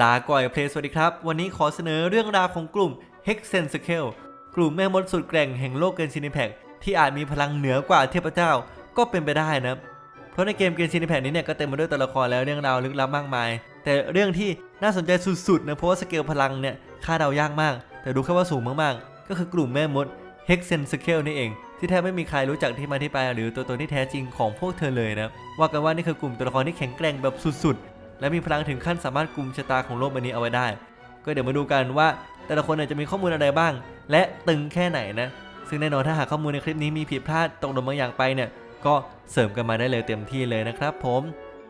ลาก่อยเพลสวัสดีครับ วันนี้ขอเสนอเรื่องราวของกลุ่ม Hexen Scale กลุ่มแม่มดสุดแกร่งแห่งโลกเกนซินิแพคที่อาจมีพลังเหนือกว่าเทพเจ้าก็เป็นไปได้นะ เพราะในเกมเกนซินิแพคนี้เนี่ยก็เต็มไปด้วยตัวละครแล้วเรื่องราวลึกลับมากมาย แต่เรื่องที่น่าสนใจสุดๆนะเพราะว่าสเกลพลังเนี่ยคาดเดายากมาก แต่ดูแค่ว่าสูงมากๆ ก็คือกลุ่มแม่มด Hexen Scale นี่เอง ที่แทบไม่มีใครรู้จักที่มาที่ไปหรือตัวตนที่แท้จริงของพวกเธอเลยนะว่ากันว่านี่คือกลุ่มตัวละครที่แข็งแกร่งแบบสุดๆ และมีพลังถึงขั้นสามารถกลุ่มชะตาของโลกใบนี้เอาไว้ได้ ก็เดี๋ยวมาดูกันว่า แต่ละคนจะมีข้อมูลอะไรบ้าง และตึงแค่ไหนนะ ซึ่งแน่นอนถ้าหากข้อมูลในคลิปนี้มีผิดพลาดตกหล่นบางอย่างไปเนี่ย ก็เสริมกันมาได้เลยเต็มที่เลยนะครับ ผม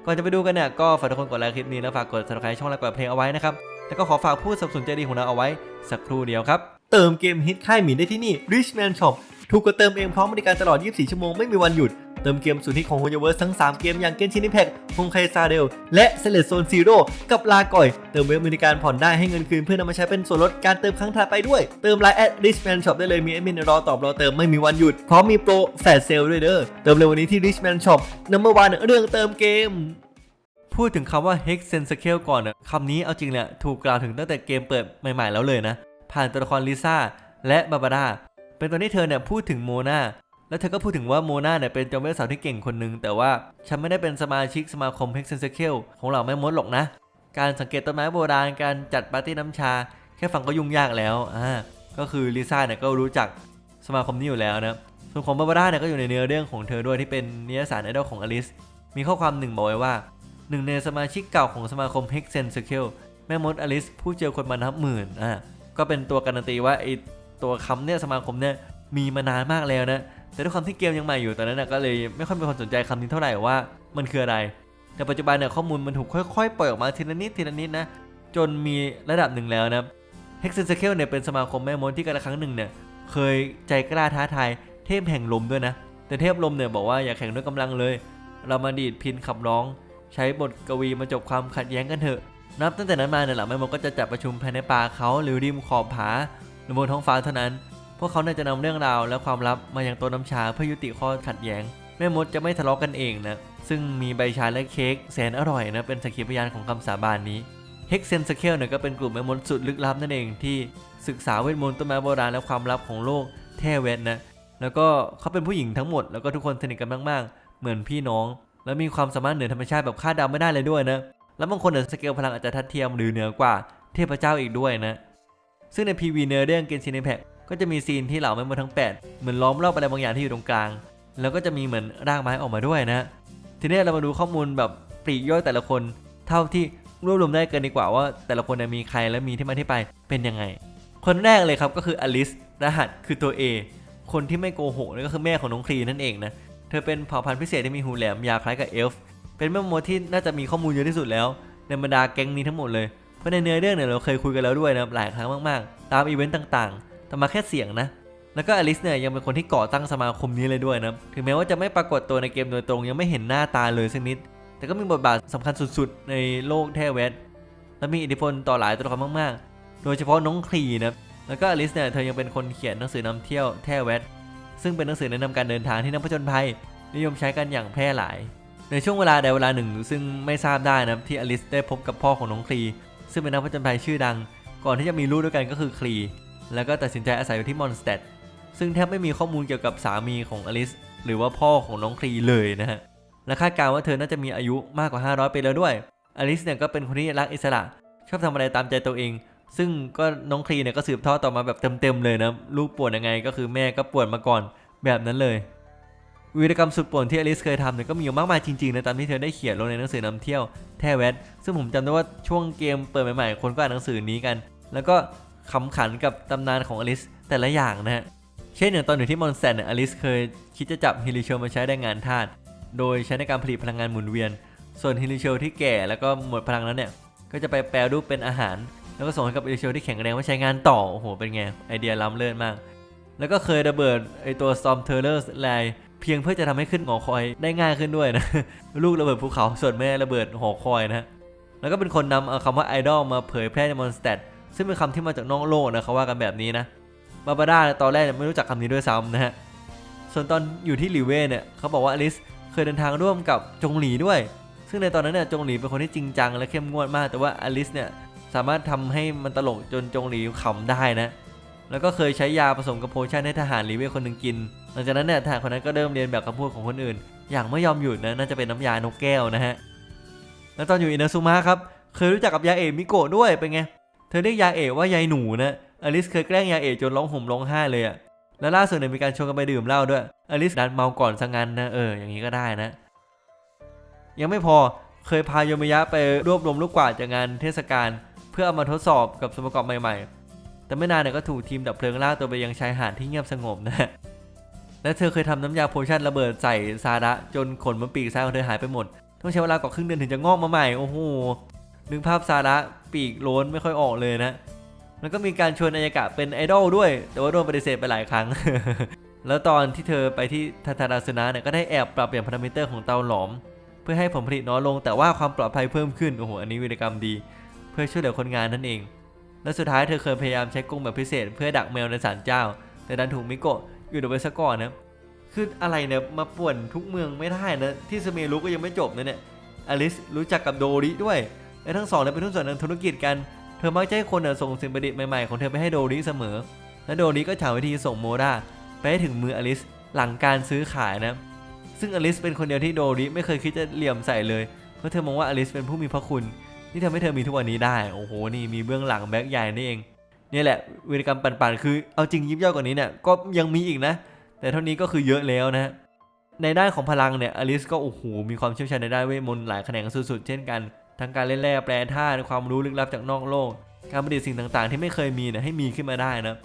ก่อนจะไปดูกันเนี่ยก็ฝากทุกคนกดไลค์คลิปนี้แล้วฝากกด subscribe ช่องและกดเพลงเอาไว้นะครับ แล้วก็ขอฝากผู้สนับสนุนใจดีของเราเอาไว้สักครู่เดียวครับ เติมเกมฮิตค่ายหมีได้ที่นี่ Richman Shop ถูกกว่าเติมเองพร้อมบริการตลอด 24 ชั่วโมงไม่มีวันหยุด เติมเกมสุดฮิตของ h o y o v e r s e ทั้ง 3 เกมอย่าง Genshin Impact ฮงไคซาเดล และ s e l e c t Zone Zero กับลาก่อย เติมเว็บบริการผ่อนได้ให้เงินคืนเพื่อนำมาใช้เป็นส่วนลดการเติมครั้งถัดไปด้วย เติมไลน์แอด Richman Shop ได้เลยมีแอดมินรอตอบรอเติมไม่มีวันหยุด พร้อมมีโปรแฟลชเซลด้วยเด้อเติมเร็ววันนี้ที่ Richman Shop Number One เรื่องเติมเกมพูดถึงคำว่า Hex Sen Scale ก่อนอะคำนี้เอาจริงเนี่ยถูกกล่าวถึงตั้งแต่เกมเปิดใหม่ๆแล้วเลยนะ ผ่านตัวละครลิซ่าและบาบาร่าเป็นตอนที่เธอเนี่ยพูดถึงโมนา แล้วเธอก็พูดถึงว่าโมนาเนี่ยเป็นจอมเวทสาวที่เก่งคนหนึ่งแต่ว่าฉันไม่ได้เป็นสมาชิกสมาคม Hex Sen Scale ของเหล่าแม่มดหรอกนะ การสังเกตต้นไม้โบราณการจัดปาร์ตี้น้ำชา แค่ฟังก็ยุ่งยากแล้วอ่าก็คือลิซ่าเนี่ยก็รู้จักสมาคมนี้อยู่แล้วนะส่วนของบาบาร่าเนี่ยก็อยู่ในเนื้อเรื่องของเธอด้วยที่เป็นนิยสารไอดอลของอลิสมีข้อความหนึ่งบอกไว้ว่าหนึ่งในสมาชิกเก่าของสมาคม Hexen Circle แม่มดอลิสผู้เจอคนมานับหมื่นอะก็เป็นตัวการันตีว่าไอตัวคำเนี่ยสมาคมเนี่ยมีมานานมากแล้วนะ แต่ด้วยความที่เกมยังใหม่อยู่ตอนนั้นนะก็เลยไม่ค่อยมีคนสนใจคำนี้เท่าไหร่ว่ามันคืออะไร แต่ปัจจุบันเนี่ยข้อมูลมันถูกค่อยๆปล่อยออกมาทีละนิดทีละนิดนะจนมีระดับหนึ่งแล้วนะ Hexen c i a l เนี่ยเป็นสมาคมแม่มดที่กันละครั้งหนึ่งเนี่ยเคยใจกล้าท้าทายเทพแห่งลมด้วยนะ แต่เทพลมเนี่ยบอกว่าอย่าแข่งด้วยกำลังเลย เรามาดีดพินขับร้อง ใช้บทกวีมาจบความขัดแย้งกันเถอะนับตั้งแต่นั้นมาเนี่ยหลังแม่มดก็จะจัดประชุมภายในป่าเขาหรือริมขอบผาหรือบนท้องฟ้าเท่านั้น พวกเขาเนี่ยจะนำเรื่องราวและความลับมายังโตัวน้ำชาเพื่อยุติข้อขัดแย้ง แม่มดจะไม่ทะเลาะกันเองนะ ซึ่งมีใบชาและเค้กแสนอร่อยนะ เป็นสักขีพยานของคำสาบานนี้ Hexen Scale เนี่ยก็เป็นกลุ่มแม่มดสุดลึกลับนั่นเองที่ศึกษาเวทมนต์ต้นไม้โบราณและความลับของโลกแท่เวทนะ แล้วก็เขาเป็นผู้หญิงทั้งหมดแล้วก็ทุกคนสนิทกันมากๆ เหมือนพี่น้อง แล้วมีความสามารถเหนือธรรมชาติแบบคาดเดาไม่ได้เลยด้วยนะ แล้วบางคนเนี่ยสเกลพลังอาจจะทัดเทียมหรือเหนือกว่าเทพเจ้าอีกด้วยนะ ซึ่งใน PV เนื้อเรื่องเกนซิน Impact ก็จะมีซีนที่เหล่าแม่มดทั้ง 8 เหมือนล้อมรอบอะไรบางอย่างที่อยู่ตรงกลาง แล้วก็จะมีเหมือนร่ากไม้ออกมาด้วยนะ ทีนี้เรามาดูข้อมูลแบบปลีกย่อยแต่ละคน เท่าที่รวบรวมได้เกินดีกว่าว่า แต่ละคนมีใครและมีที่มาที่ไปเป็นยังไง คนแรกเลยครับก็คืออลิสรหัสคือตัว A คนที่ไม่โกหกนั่นก็คือแม่ของน้องคลีนั่นเองนะเธอเป็นเผ่าพันธุ์พิเศษที่มีหูแหลมยาวคล้ายกับเอลฟ์เป็นแม่มดที่น่าจะมีข้อมูลเยอะที่สุดแล้ว ในบรรดาแก๊งนี้ทั้งหมดเลย เพราะในเนื้อเรื่องเนี่ยเราเคยคุยกันแล้วด้วยนะหลายครั้งมากๆ ตามอีเวนต์ต่างๆ แต่มาแค่เสียงนะ แล้วก็อลิสเนี่ยยังเป็นคนที่ก่อตั้งสมาคมนี้เลยด้วยนะ ถึงแม้ว่าจะไม่ปรากฏตัวในเกมโดยตรงยังไม่เห็นหน้าตาเลยสักนิด แต่ก็มีบทบาทสำคัญสุดๆ ในโลกแทเวทและมีอิทธิพลต่อหลายตัวละครมากๆ โดยเฉพาะน้องคลีนะแล้วก็อลิสเนี่ยเธอยังเป็นคนเขียนหนังสือนำเที่ยวแทเวทซึ่งเป็นหนังสือแนะนำการเดินทางที่นักผจญภัย นิยมใช้กันอย่างแพร่หลาย ในช่วงเวลาใดเวลาหนึ่ง ซึ่งไม่ทราบได้นะที่อลิสได้พบกับพ่อของน้องคลี ซึ่งเป็นนักผจญภัยชื่อดัง ก่อนที่จะมีลูกด้วยกันก็คือคลี แล้วก็ตัดสินใจอาศัยอยู่ที่มอนสเตดซึ่งแทบไม่มีข้อมูลเกี่ยวกับสามีของอลิสหรือว่าพ่อของน้องคลีเลยนะฮะ และคาดการณ์ว่าเธอน่าจะมีอายุมากกว่า 500ปีแล้วด้วย อลิสเนี่ยก็เป็นคนที่รักอิสระ ชอบทำอะไรตามใจตัวเอง ซึ่งก็น้องคลีเนี่ยก็สืบทอดต่อมาแบบเต็มๆเลยนะ ลูกป่วนยังไงก็คือแม่ก็ป่วนมาก่อนแบบนั้นเลย วีรกรรมสุดป่วนที่อลิสเคยทำเนี่ยก็มีอยู่มากมายจริงๆนะตามที่เธอได้เขียนลงในหนังสือนำเที่ยวแท้แวดซึ่งผมจำได้ว่าช่วงเกมเปิดใหม่ๆ คนก็อ่านหนังสือนี้กัน แล้วก็ ขำขันกับตำนานของอลิสแต่ละอย่างนะฮะ เช่นอย่างตอนอยู่ที่มอนสแตนเนี่ยอลิสเคยคิดจะจับฮิลิเชลมาใช้ได้งานทาสโดยใช้ในการผลิตพลังงานหมุนเวียน ส่วนฮิลิเชลที่แก่แล้วก็หมดพลังแล้วเนี่ยก็จะไปแปลรูปเป็นอาหาร แล้วก็ส่งให้กับฮิลิเชลที่แข็งแรงไว่าใช้งานต่อโอ้โหเป็นไงไอเดียล้ำเลิศมาก แล้วก็เคยระเบิดไอตัว Storm t e r r o r แลเพียงเพื่อจะทำให้ขึ้นหอคอยได้ง่ายขึ้นด้วยนะลูกระเบิดภูเขาส่วนแม่ระเบิดหอคอยนะแล้วก็เป็นคนนำเอาคำว่าไอดอลมาเผยแพร่ในมอนสเตด ซึ่งเป็นคำที่มาจากนอกโลกนะเขาว่ากันแบบนี้นะบาบาร่าตอนแรกไม่รู้จักคำนี้ด้วยซ้ำนะฮะส่วนตอนอยู่ที่หลิเว่เนี่ยเขาบอกว่าอลิสเคยเดินทางร่วมกับจงหลีด้วย ซึ่งในตอนนั้นเนี่ยจงหลีเป็นคนที่จริงจังและเข้มงวดมาก แต่ว่าอลิสเนี่ยสามารถทำให้มันตลกจนจงหลีขำได้นะ แล้วก็เคยใช้ยาผสมกับโพชั่นให้ทหารลีเวลคนหนึ่งกิน หลังจากนั้นเนี่ยทหารคนนั้นก็เริ่มเรียนแบบคำพูดของคนอื่น อย่างไม่ยอมหยุดนะน่าจะเป็นน้ำยานกแก้วนะฮะ แล้วตอนอยู่อินาซุมะครับเคยรู้จักกับยาเอมิโกะด้วยเป็นไง เธอเรียกยาเอะว่ายายหนูนะอลิสเคยแกล้งยาเอะจนร้องห่มร้องไห้เลยอะแล้วล่าสุดเนี่ยมีการชวนกันไปดื่มเหล้าด้วย อลิสดันเมาก่อนซะงั้นนะเอออย่างนี้ก็ได้นะ ยังไม่พอเคยพาโยมยะไปรวบรวมลูกกวาดจากงานเทศกาลเพื่อเอามาทดสอบกับส่วนประกอบใหม่ๆ แต่ไม่นานเนี่ยก็ถูกทีมดับเพลิงล่ากตัวไปยังชายหาดที่เงียบสงบนะ และเธอเคยทำน้ำยาโพชั่นระเบิดใส่ซาดะจนขนบนปีกซ้ายของเธอหายไปหมด ต้องใช้เวลากว่าครึ่งเดือนถึงจะงอกมาใหม่โอ้โห นึกภาพซาดะปีกโล้นไม่ค่อยออกเลยนะ แล้วก็มีการชวนอายากะเป็นไอดอลด้วย แต่ว่าโดนปฏิเสธไปหลายครั้ง แล้วตอนที่เธอไปที่ทาทาราสนะเนี่ยก็ได้แอบปรับเปลี่ยนพารามิเตอร์ของเตาหลอม เพื่อให้ผลผลิตน้อยลง แต่ว่าความปลอดภัยเพิ่มขึ้น โอ้โห อันนี้วิรกรรมดี เพื่อช่วยเหลือคนงานนั่นเอง และสุดท้ายเธอเคยพยายามใช้กรงแบบพิเศษ เพื่อดักแมวในศาลเจ้า แต่ดันถูกมิโกะอยู่เอาไว้ซะก่อนนะคืออะไรเนี่ยมาป่วนทุกเมืองไม่ได้นะที่สเมรุก็ยังไม่จบนะเนี่ยอลิสรู้จักกับโดริด้วย และทั้งสองเนี่ยเป็นทุนส่วนทางธุรกิจกัน เธอมักจะให้คนส่งสิ่งประดิษฐ์ใหม่ๆของเธอไปให้โดริเสมอ และโดริก็ฉาวิธีส่งโมดาไปให้ถึงมืออลิสหลังการซื้อขายนะ ซึ่งอลิสเป็นคนเดียวที่โดริไม่เคยคิดจะเหลี่ยมใส่เลย เพราะเธอมองว่าอลิสเป็นผู้มีพระคุณ ที่ทำให้เธอมีทุกวันนี้ได้ โอ้โห นี่มีเบื้องหลังแบ็คใหญ่นี่เองเนี่ยแหละวิรกรรมปั่นๆ คือเอาจริงยิบย่อยกว่านี้เนี่ยก็ยังมีอีกนะ แต่เท่านี้ก็คือเยอะแล้วนะฮะในด้านของพลังเนี่ยอลิสก็โอ้โหมีความเชี่ยวชาญในด้านเวทมนต์หลายแขนงสุดๆ เช่นกัน ทั้งการเล่นแร่แปลธาตุความรู้ลึกลับจากนอกโลก การประดิษฐ์สิ่งต่างๆ ที่ไม่เคยมีเนี่ยให้มีขึ้นมาได้นะ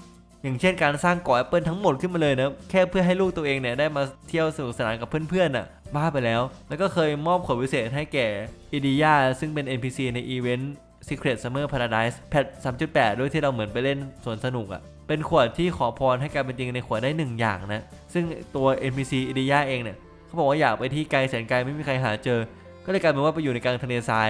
อย่างเช่นการสร้างเกาะแอปเปิลทั้งหมดขึ้นมาเลยนะแค่เพื่อให้ลูกตัวเองเนี่ยได้มาเที่ยวสนุกสนานกับเพื่อนๆน่ะบ้าไปแล้ว แล้วก็เคยมอบขวดวิเศษให้แก่อิดิยาซึ่งเป็น NPC ในอีเวนต์ Secret Summer Paradise แพท 3.8 ด้วยที่เราเหมือนไปเล่นสวนสนุกอะ่ะ เป็นขวดที่ขอพรให้กายเป็นจริงในขวดได้หนึ่งอย่างนะ ซึ่งตัว NPC อิดิยาเองเนี่ย เขาบอกว่าอยากไปที่ไกลแสนไกลไม่มีใครหาเจอ ก็เลยกลายเป็นว่าไปอยู่ในกลางทะเลทราย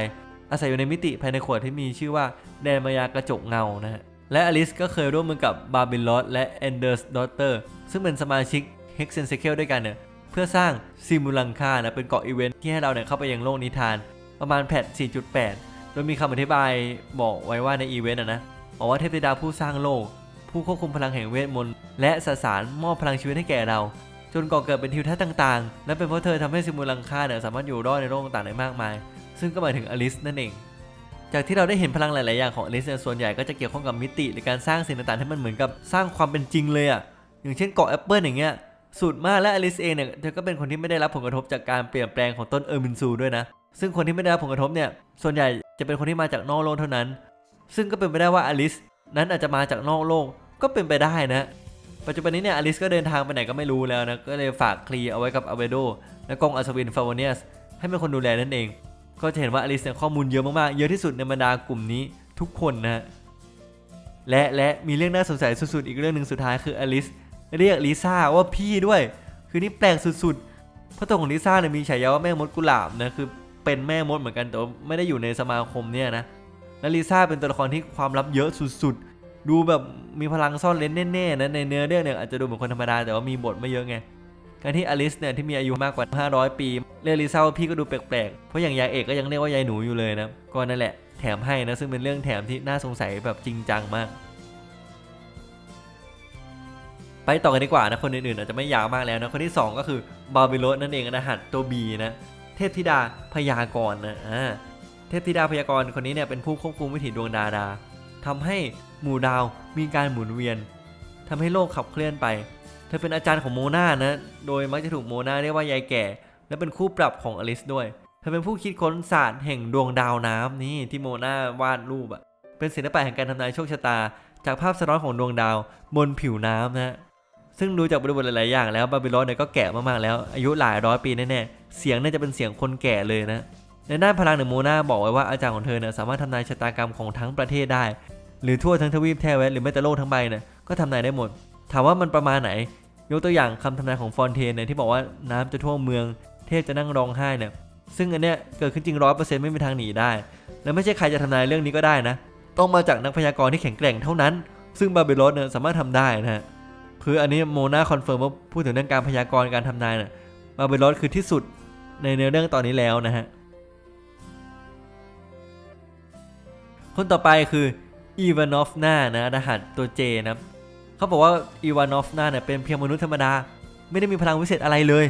อาศัยอยู่ในมิติภายในขวดที่มีชื่อว่าแดนมายากระจกเงานะฮะและอลิสก็เคยร่วมมือกับบาบิลลอสและแอนเดอร์สดอเตอร์ซึ่งเป็นสมาชิก h e x e n s e c l ด้วยกันเนี่ยเพื่อสร้างซิมูลังคานะเป็นเกาะอีเวนท์ที่ให้เราเนี่ยเข้าไปยังโลกนิทาน ประมาณแพท4.8 โดยมีคำอธิบายบอกไว้ว่าในอีเวนต์อะนะบอกว่าเทพธิดาผู้สร้างโลก ผู้ควบคุมพลังแห่งเวทมนต์และสสารมอบพลังชีวิตให้แก่เรา จนก่อเกิดเป็นทิวทัศน์ต่างๆ และเป็นเพราะเธอทำให้ซิมูลังคาเนี่ยสามารถอยู่รอดในโลกต่างๆได้มากมาย ซึ่งก็หมายถึงอลิสนั่นเอง จากที่เราได้เห็นพลังหลาย ๆ อย่างของอลิสเนี่ยส่วนใหญ่ก็จะเกี่ยวข้องกับมิติหรือการสร้างสิ่งต่างๆที่มันเหมือนกับสร้างความเป็นจริงเลยอะ่ะอย่างเช่นเกาะแอปเปิลอย่างเงี้ยสุดมากและอลิสเองเนี่ยเธอก็เป็นคนที่ไม่ได้รับผลกระทบจากการเปลี่ยนแปลงของต้นเออร์มินซูด้วยนะ ซึ่งคนที่ไม่ได้รับผลกระทบเนี่ยส่วนใหญ่จะเป็นคนที่มาจากนอกโลกเท่านั้น ซึ่งก็เป็นไปได้ว่าอลิสนั้นอาจจะมาจากนอกโลกก็เป็นไปได้นะ ปัจจุบันนี้เนี่ยอลิสก็เดินทางไปไหนก็ไม่รู้แล้วนะ ก็เลยฝากคลีเอาไว้กับอเวโดและกองอัศวินฟาวเนียสให้เป็นคนดูแลนั่นเอง ก็จะเห็นว่าอลิสเนี่ยข้อมูลเยอะมากๆ เยอะที่สุดในบรรดากลุ่มนี้ทุกคนนะ และและมีเรื่องน่าสงสัยสุดๆ อีกเรื่องหนึ่งสุดท้ายคืออลิสเรียกลิซ่าว่าพี่ด้วย คือนี่แปลกสุดๆ เพราะตัวของลิซ่าเนี่ยมีฉายาว่าแม่มดกุหลาบนะคือเป็นแม่มดเหมือนกันแต่ไม่ได้อยู่ในสมาคมเนี่ยนะและลิซ่าเป็นตัวละครที่ความลับเยอะสุดๆ ดูแบบมีพลังซ่อนเลนแน่ๆนะในเนื้อเรื่องเนี่ยอาจจะดูเหมือนคนธรรมดาแต่ว่ามีบทไม่เยอะไงการที่อลิสเนี่ยที่มีอายุมากกว่า 500 ปีเรียกลิซ่าพี่ก็ดูแปลกๆ เพราะอย่างยายเอกก็ยังเรียกว่ายายหนูอยู่เลยนะก็นั่นแหละแถมให้นะซึ่งเป็นเรื่องแถมที่น่าสงสัยแบบจริงจังมาก ไปต่อกันดีกว่านะคนอื่นๆอาจจะไม่ยาวมากแล้วนะคนที่ 2 ก็คือบาบิโลนั่นเองนะหัดตัวบีนะเทพธิดาพยากรณ์นะอ่าเทพธิดาพยากรณ์คนนี้เนี่ยเป็นผู้ควบคุมวิถีดวงดาราทำให้ หมู่ดาวมีการหมุนเวียนทำให้โลกขับเคลื่อนไป เธอเป็นอาจารย์ของโมนานะ โดยมักจะถูกโมนาเรียกว่ายายแก่ และเป็นคู่ปรับของอลิสด้วย เธอเป็นผู้คิดค้นศาสตร์แห่งดวงดาวน้ำนี่ที่โมนาวาดรูปอะเป็นศิลปะแห่งการทำนายโชคชะตา จากภาพสะท้อนของดวงดาวบนผิวน้ำนะซึ่งดูจากบริบทหลาย ๆ อย่างแล้วบาบิโลนเนี่ยก็แก่มาก ๆ แล้ว อายุหลายร้อยปีแน่ ๆ เสียงน่าจะเป็นเสียงคนแก่เลยนะในด้านพลังหนึ่งโมนาบอกไว้ว่าอาจารย์ของเธอเนี่ยสามารถทำนายชะตากรรมของทั้งประเทศได้ หรือทั่วทั้งทวีปแทเวสหรือแม้แต่โลกทั้งใบเนี่ยก็ทำนายได้หมด ถามว่ามันประมาณไหน ยกตัวอย่างคำทำนายของฟอนเทนเนี่ยที่บอกว่าน้ำจะท่วมเมือง เทพจะนั่งร้องไห้เนี่ยซึ่งอันเนี้ยเกิดขึ้นจริงร้อยเปอร์เซ็นต์ไม่มีทางหนีได้ และไม่ใช่ใครจะทำนายเรื่องนี้ก็ได้นะ ต้องมาจากนักพยากรณ์ที่แข็งแกร่งเท่านั้น ซึ่งบาบิโลสเนี่ยสามารถทำได้นะฮะคืออันนี้โมนาคอนเฟิร์มว่าพูดถึงเรื่องการพยากรณ์การทำนายเนี่ยบาบิโลสคือที่สุดในเนื้อเรื่องตอนนี้แล้วนะฮะคนต่อไปคือ อีวานอฟนานะรหัสตัว J นะเขาบอกว่าอีวานอฟนาเนี่ยเป็นเพียงมนุษย์ธรรมดา ไม่ได้มีพลังวิเศษอะไรเลย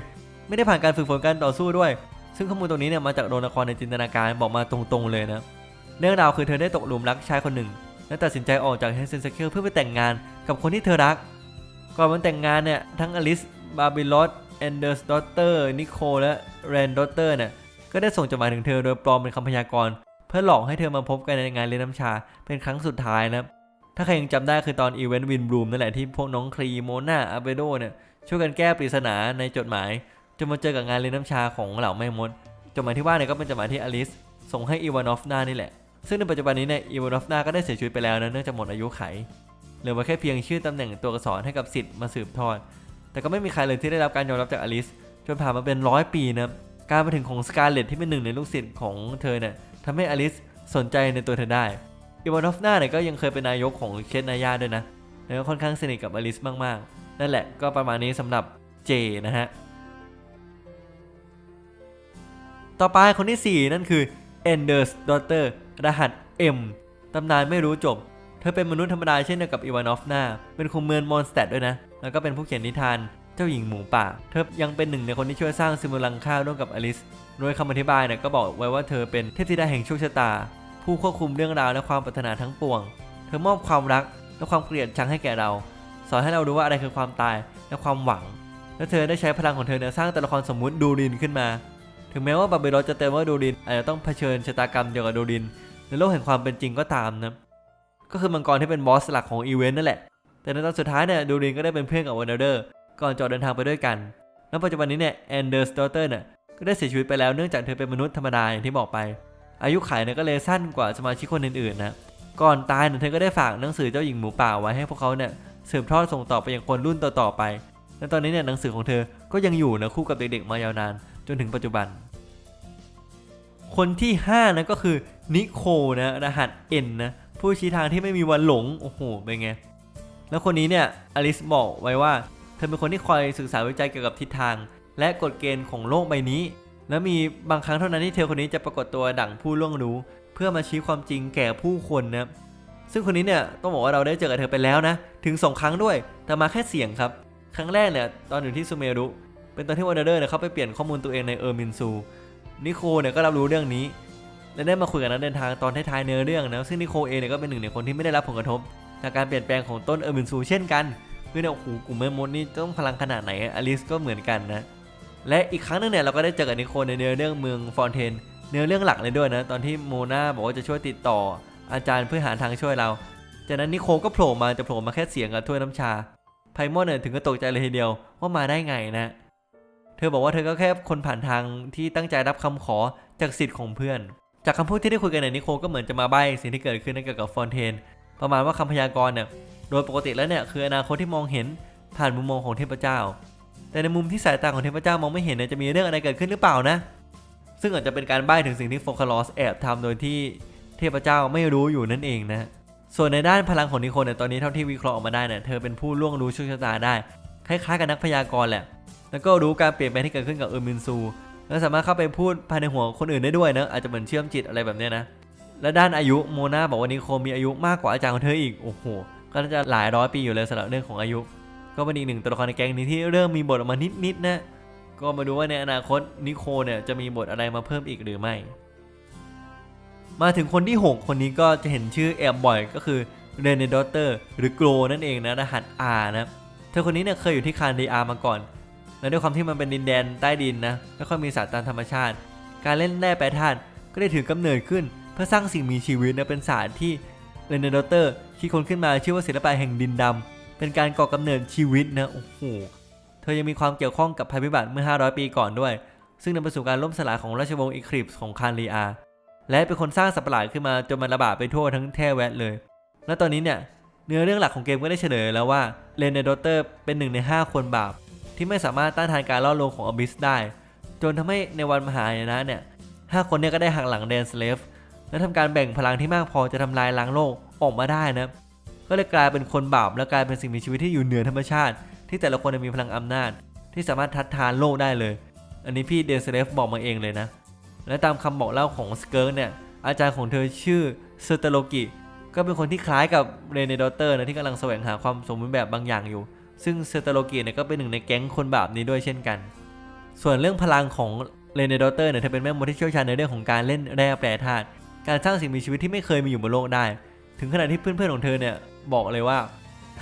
ไม่ได้ผ่านการฝึกฝนการต่อสู้ด้วย ซึ่งข้อมูลตรงนี้เนี่ยมาจากโรงละครในจินตนาการบอกมาตรงๆเลยนะเรื่องราวคือเธอได้ตกหลุมรักชายคนหนึ่ง และตัดสินใจออกจากเฮนเซนสเกลเพื่อไปแต่งงานกับคนที่เธอรัก ก่อนวันแต่งงานเนี่ยทั้งอลิสบาบิลอสแอนเดอร์สดอเตอร์นิโคลและแรนดอเตอร์เนี่ยก็ได้ส่งจดหมายถึงเธอโดยปลอมเป็นคำพยากรณ์ พื่อหลอกให้เธอมาพบกันในงานเลี้ยงน้ำชาเป็นครั้งสุดท้ายนะครับ ถ้าใครยังจำได้คือตอนอีเวนต์วินบลูมนั่นแหละที่พวกน้องครีโมนาอาเบโดเนี่ยช่วยกันแก้ปริศนาในจดหมายจนมาเจอกับงานเลี้ยงน้ำชาของเหล่าแม่มด จดหมายที่ว่าเนี่ยก็เป็นจดหมายที่อลิสส่งให้อีวานอฟนานี่แหละ ซึ่งในปัจจุบันนี้เนี่ยอีวานอฟนาก็ได้เสียชีวิตไปแล้วนะเนื่องจากหมดอายุไขเหลือไว้แค่เพียงชื่อตำแหน่งตัวอักษรให้กับสิทธิ์มาสืบทอด แต่ก็ไม่มีใครเลยที่ได้รับการยอมรับจากอลิสจนผ่านมาเป็นร้อยปีนะการมาถึงของสกาเลตที่เป็นหนึ่งในลูกศิษย์ของเธอเนี่ย ทำให้อลิสสนใจในตัวเธอได้อีวานอฟนาเนี่ยก็ยังเคยเป็นนายกของเชนนายาด้วยนะแล้วก็ค่อนข้างสนิทกับอลิสมากๆ นั่นแหละก็ประมาณนี้สำหรับเจนะฮะ ต่อไปคนที่ 4 นั่นคือ Ender's Daughter รหัส M ตำนานไม่รู้จบ เธอเป็นมนุษย์ธรรมดาเช่นเดียวกับอีวานอฟนาเป็นคุมเมืองมอนสเตดด้วยนะ แล้วก็เป็นผู้เขียนนิทาน เจ้าหญิงหมูป่า เธอยังเป็นหนึ่งในคนที่ช่วยสร้างซิมูลังค่าร่วมกับอลิส โดยคำอธิบายเนี่ยก็บอกไว้ว่าเธอเป็นเทพธิดาแห่งโชคชะตา ผู้ควบคุมเรื่องราวและความปรารถนาทั้งปวง เธอมอบความรักและความเกลียดชังให้แก่เรา สอนให้เรารู้ว่าอะไรคือความตายและความหวัง และเธอได้ใช้พลังของเธอเนี่ยสร้างตัวละครสมมุติดูรินขึ้นมา ถึงแม้ว่าบาเบลอนจะเตือนว่าดูรินอาจจะต้องเผชิญชะตากรรมเดียวกับดูริน ในโลกแห่งความเป็นจริงก็ตามนะ ก็คือมังกรที่เป็นบอสหลักของอีเวนต์นั่นแหละ แต่ในตอนสุดท้ายเนี่ยดูรินก็ได้เป็นเพื่อนกับวันเดอร์ ก่อนจะเดินทางไปด้วยกันแล้วปัจจุบันนี้เนี่ยแอนเดอร์สตอเตอร์เนี่ยก็ได้เสียชีวิตไปแล้วเนื่องจากเธอเป็นมนุษย์ธรรมดาอย่างที่บอกไป อายุขัยเนี่ยก็เลยสั้นกว่าสมาชิกคนอื่นๆนะก่อนตายเนี่ยเธอก็ได้ฝากหนังสือเจ้าหญิงหมูป่าไว้ให้พวกเขาเนี่ยสืบทอดส่งต่อไปอยังคนรุ่นต่อๆไป และตอนนี้เนี่ยหนังสือของเธอก็ยังอยู่นะคู่กับเด็กๆมายาวนานจนถึงปัจจุบัน คนที่5นะก็คือนิโคนะรหัส N นะผู้ชี้ทางที่ไม่มีวันหลงโอ้โหเป็นไงแล้วคนนี้เนี่ยอลิสบอกไว้ว่า อเป็นคนที่คอยศึกษาวิจัยเกี่ยวกับทิศทาง และกฎเกณฑ์ของโลกใบนี้ และมีบางครั้งเท่านั้นที่เธอคนนี้จะปรากฏตัวดั่งผู้ล่วงรู้ เพื่อมาชี้ความจริงแก่ผู้คนนะซึ่งคนนี้เนี่ยต้องบอกว่าเราได้เจอกับเธอไปแล้วนะถึง 2 ครั้งด้วย แต่มาแค่เสียงครับ ครั้งแรกเนี่ยตอนอยู่ที่ซูเมรุเป็นตอนที่วันเดอร์เนี่ยเขาไปเปลี่ยนข้อมูลตัวเองในเออร์มินซูนิโคเนี่ยก็รับรู้เรื่องนี้และได้มาคุยกับนักเดินทางตอนท้ายๆเนื้อเรื่องนะซึ่งนิโคเองเนี่ยก็เป็นหนึ่งในคนที่ไม่ได้รับผลกระทบจากการเปลี่ยนแปลงของต้นเออร์มินซูเช่นกัน คือเนี่ยโอ้โหกลุ่มแม่มดนี่ต้องพลังขนาดไหนอลิสก็เหมือนกันนะ และอีกครั้งหนึงเนี่ยเราก็ได้เจอกับนิโคในเนื้อเรื่องเมืองฟอนเทนเนื้อเรื่องหลักเลยด้วยนะตอนที่โมนาบอกว่าจะช่วยติดต่อ อาจารย์เพื่อหาทางช่วยเรา จากนั้นนิโคก็โผล่มาจะโผล่มาแค่เสียงกับถ้วยน้ำชาไพมอนเนี่ยถึงก็ตกใจเลยทีเดียวว่ามาได้ไงนะ เธอบอกว่าเธอก็แค่คนผ่านทางที่ตั้งใจรับคำขอจากสิทธิ์ของเพื่อน จากคำพูดที่ได้คุยกันในยนิโคก็เหมือนจะมาใบ้สิ่งที่เกิดขึ้นในเกี่ยวกับฟอนเทน ประมาณว่าคำพยากรณ์เนี่ย โดยปกติแล้วเนี่ยคืออนาคตที่มองเห็นผ่านมุมมองของเทพเจ้า แต่ในมุมที่สายตาของเทพเจ้ามองไม่เห็นเนี่ยจะมีเรื่องอะไรเกิดขึ้นหรือเปล่านะ ซึ่งอาจจะเป็นการใบ้ถึงสิ่งที่โฟคาลอสแอบทำโดยที่เทพเจ้าไม่รู้อยู่นั่นเองนะ ส่วนในด้านพลังของนิโคเนี่ยตอนนี้เท่าที่วิเคราะห์ออกมาได้เนี่ยเธอเป็นผู้ล่วงรู้โชคชะตาได้ คล้ายๆกับนักพยากรณ์แหละ แล้วก็รู้การเปลี่ยนแปลงที่เกิดขึ้นกับเออร์มินซูแล้วสามารถเข้าไปพูดภายในหัวคนอื่นได้ด้วยนะอาจจะเหมือนเชื่อมจิตอะไรแบบนี้นะและด้านอายุโมนาบอกว่านิโคมีอายุมากกว่าอาจารย์ของเธออีกโอ้โห ก็น่าจะหลายร้อยปีอยู่เลยสำหรับเรื่องของอายุ ก็เป็นอีกหนึ่งตัวละครในแก๊งนี้ที่เริ่มมีบทออกมานิดๆนะก็มาดูว่าในอนาคตนิโคเนี่ยจะมีบทอะไรมาเพิ่มอีกหรือไม่ มาถึงคนที่ 6 คนนี้ก็จะเห็นชื่อแอบบ่อยก็คือเรนเนดอเตอร์หรือโกลนั่นเองนะรหัส R นะเธอคนนี้เนี่ยเคยอยู่ที่คานดีอามาก่อน และด้วยความที่มันเป็นดินแดนใต้ดินนะไม่ค่อยมีสัตว์ตามธรรมชาติ การเล่นแร่แปรธาตุก็ได้ถือกำเนิดขึ้น เพื่อสร้างสิ่งมีชีวิตนะเป็นศาสตร์ที่เรนเนดอเตอร์ คิดค้นขึ้นมาชื่อว่าศิลปะแห่งดินดำเป็นการก่อกำเนิดชีวิตนะโอ้โหเธอยังมีความเกี่ยวข้องกับภัยพิบัติเมื่อ 500 ปีก่อนด้วย ซึ่งนำไปสู่การล่มสลายของราชวงศ์อีคลิปส์ของคารีอาและเป็นคนสร้างสัตว์ประหลาดขึ้นมาจนมันระบาดไปทั่วทั้งแท่แวดเลย และตอนนี้เนี่ยเนื้อเรื่องหลักของเกมก็ได้เฉลยแล้วว่าเรนเนดอเตอร์เป็นหนึ่งใน 5 คนบาป ที่ไม่สามารถต้านทานการล่อลวงของอบิสได้ จนทำให้ในวันมหายนะเนี่ยห้าคนเนี่ยก็ได้หักหลังแดนสเลฟและทำการแบ่งพลังที่มากพอจะทำลายล้างโลก ออกมาได้นะก็เลยกลายเป็นคนบาปและกลายเป็นสิ่งมีชีวิตที่อยู่เหนือธรรมชาติ ที่แต่ละคนมีพลังอำนาจ ที่สามารถทัดทานโลกได้เลย อันนี้พี่เดนสเลฟบอกมาเองเลยนะ และตามคำบอกเล่าของสเกิร์กเนี่ยอาจารย์ของเธอชื่อเซอร์เตโลกิก็เป็นคนที่คล้ายกับเรเนดอเตอร์นะที่กำลังแสวงหาความสมบูรณ์แบบบางอย่างอยู่ ซึ่งเซอร์เตโลกิเนี่ยก็เป็นหนึ่งในแก๊งคนบาปนี้ด้วยเช่นกัน ส่วนเรื่องพลังของเรเนดอเตอร์เนี่ยเธอเป็นแม่มดที่เชี่ยวชาญในเรื่องของการเล่นแร่แปรธาตุการสร้างสิ่งมีชีวิตที่ไม่เคยมีอยู่บนโลกได้ ถึงขนาดที่เพื่อนๆของเธอเนี่ยบอกเลยว่า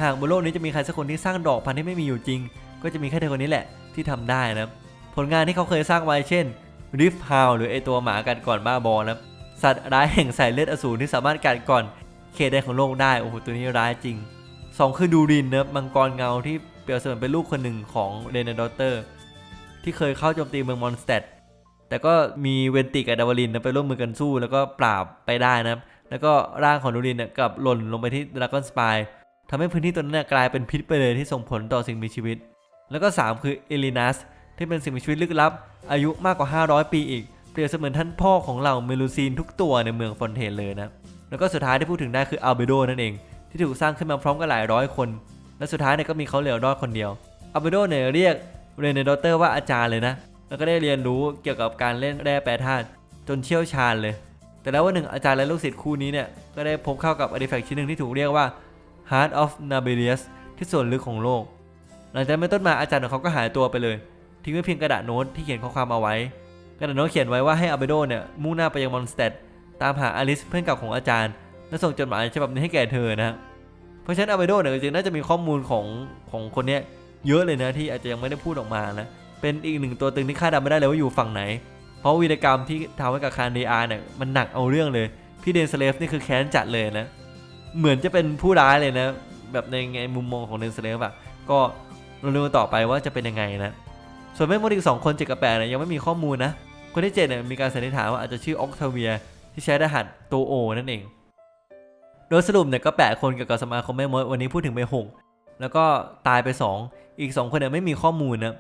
หากบนโลกนี้จะมีใครสักคนที่สร้างดอกพันธุ์ที่ไม่มีอยู่จริง ก็จะมีแค่เธอคนนี้แหละที่ทำได้นะผลงานที่เขาเคยสร้างไว้เช่นริฟฮาวหรือไอตัวหมากัดก่อนบ้าบอนะสัตว์ร้ายแห่งสายเลือดอสูรที่สามารถกัดก่อนเขตแดนของโลกได้โอ้โหตัวนี้ร้ายจริง 2 คือดูรินนะมังกรเงาที่เปรียบเสมือนเป็นลูกคนหนึ่งของเรเนดอเตอร์ ที่เคยเข้าโจมตีเมืองมอนสเตดแต่ก็มีเวนติกับดาวลินนะไปร่วมมือกันสู้แล้วก็ปราบไปได้นะ แล้วก็ร่างของดูรินเนี่ยกับหล่นลงไปที่ดราก้อนสปายทำให้พื้นที่ตัวนั้นนะกลายเป็นพิษไปเลยที่ส่งผลต่อสิ่งมีชีวิต แล้วก็ 3 คือเอลินัสที่เป็นสิ่งมีชีวิตลึกลับ อายุมากกว่า 500 ปีอีก เปรียบเสมือนท่านพ่อของเหล่าเมลูซีนทุกตัวในเมืองฟอนเทนเลยนะ แล้วก็สุดท้ายที่พูดถึงได้คืออัลเบโดนั่นเอง ที่ถูกสร้างขึ้นมาพร้อมกันหลายร้อยคน และสุดท้ายเนี่ยก็มีเขาเหลือรอดคนเดียวอัลเบโดเนี่ยเรียกเรเนดอเตอร์ว่าอาจารย์เลยนะ แล้วก็ได้เรียนรู้เกี่ยวกับการเล่นแร่แปรธาตุจนเชี่ยวชาญเลย แต่แล้ววันหนึ่งอาจารย์และลูกศิษย์คู่นี้เนี่ย ก็ได้พบเข้ากับอาร์ติแฟกต์ชิ้นหนึ่งที่ถูกเรียกว่า Heart of Nabelius ที่ส่วนลึกของโลก หลังจากนั้นต้นมาอาจารย์ของเขาก็หายตัวไปเลย ทิ้งไว้เพียงกระดาษโน้ตที่เขียนข้อความเอาไว้ กระดาษโน้ตเขียนไว้ว่าให้อาเบโดเนี่ยมุ่งหน้าไปยังมอนสเตดตามหาอลิสเพื่อนเก่าของอาจารย์ และส่งจดหมายฉบับนี้ให้แก่เธอนะฮะเพราะฉะนั้นอาเบโดเนี่ยจริงๆน่าจะมีข้อมูลของของคนเนี้ยเยอะเลยนะที่อาจจะยังไม่ได้พูดออกมานะเป็นอีกหนึ่งตัวตึงที่คาดเดาไม่ได้เลยว่าอยู่ฝั่งไหน เพราะวีรกรรมที่ทำให้กับคานเดอาร์เนี่ยมันหนักเอาเรื่องเลย พี่เดนสเลฟนี่คือแค้นจัดเลยนะ เหมือนจะเป็นผู้ร้ายเลยนะ แบบในไงมุมมองของเดนสเลฟอะก็เราดูกันต่อไปว่าจะเป็นยังไงนะส่วนแม่มดอีกสองคนเจ็ดกับแปดเนี่ยยังไม่มีข้อมูลนะ คนที่เจ็ดเนี่ยมีการสันนิษฐานว่าอาจจะชื่อออกทเวีย ที่ใช้รหัสตัวโอนั่นเอง โดยสรุปเนี่ยก็แปดคนเกี่ยวกับสมาคมแม่มดวันนี้พูดถึงไปหกแล้วก็ตายไปสองอีกสองคนเนี่ยไม่มีข้อมูลนะ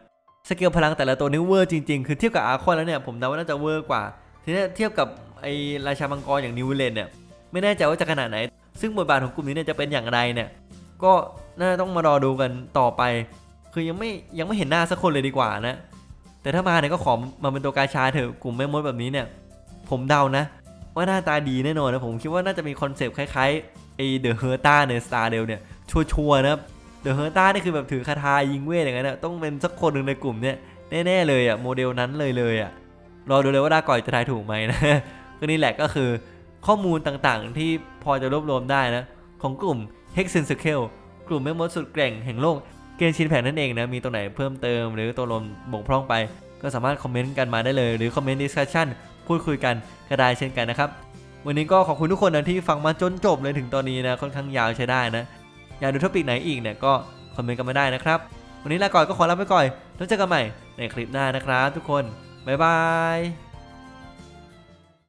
สเกลพลังแต่ละตัวนี่เวอร์จริงๆ คือเทียบกับอาร์คอนแล้วเนี่ยผมเดาว่าน่าจะเวอร์กว่า ทีนี้เทียบกับไอราชามังกรอย่างนิวเลนเนี่ยไม่แน่ใจว่าจะขนาดไหน ซึ่งบทบาทของกลุ่มนี้เนี่ยจะเป็นอย่างไรเนี่ย ก็น่าต้องมารอดูกันต่อไป คือยังไม่ยังไม่เห็นหน้าสักคนเลยดีกว่านะ แต่ถ้ามาเนี่ยก็ขอมาเป็นตัวกาชาเถอะกลุ่มแม่มดแบบนี้เนี่ย ผมเดานะ ว่าหน้าตาดีแน่นอนนะผมคิดว่าน่าจะมีคอนเซปต์คล้ายๆไอเดอะเฮอร์ตาในสตาร์เดลเนี่ยชัวร์ๆนะครับ เดอะเฮอร์ต้านี่คือแบบถือคาถายิงเวทอย่างนั้นนะต้องเป็นสักคนหนึ่งในกลุ่มเนี่ยแน่ๆเลยอะโมเดลนั้นเลยเลยอะรอดูเลยว่าดาก่อยจะทายถูกไหมนะก็นี่แหละก็คือข้อมูลต่างๆ ที่พอจะรวบรวมได้นะ ของกลุ่ม h e x e n c i r c l e กลุ่มแม่มดสุดแกร่งแห่งโลก เกณฑ์ชินแผนนั่นเองนะ มีตรงไหนเพิ่มเติม หรือตัวลมบกพร่องไป ก็สามารถคอมเมนต์กันมาได้เลย หรือคอมเมนต์ดิสคัชชั่นพูดคุยกันก็ได้เช่นกันนะครับ วันนี้ก็ขอบคุณทุกคนนะที่ฟังมาจนจบเลยถึงตอนนี้นะค่อนข้างยาวใช้ได้นะ อยากดูท็อปิกไหนอีกเนี่ยก็คอมเมนต์กันมาได้นะครับ วันนี้ลาก่อนก็ขอลาไปก่อนแล้วเจอกันใหม่ในคลิปหน้านะครับ ทุกคนบ๊ายบาย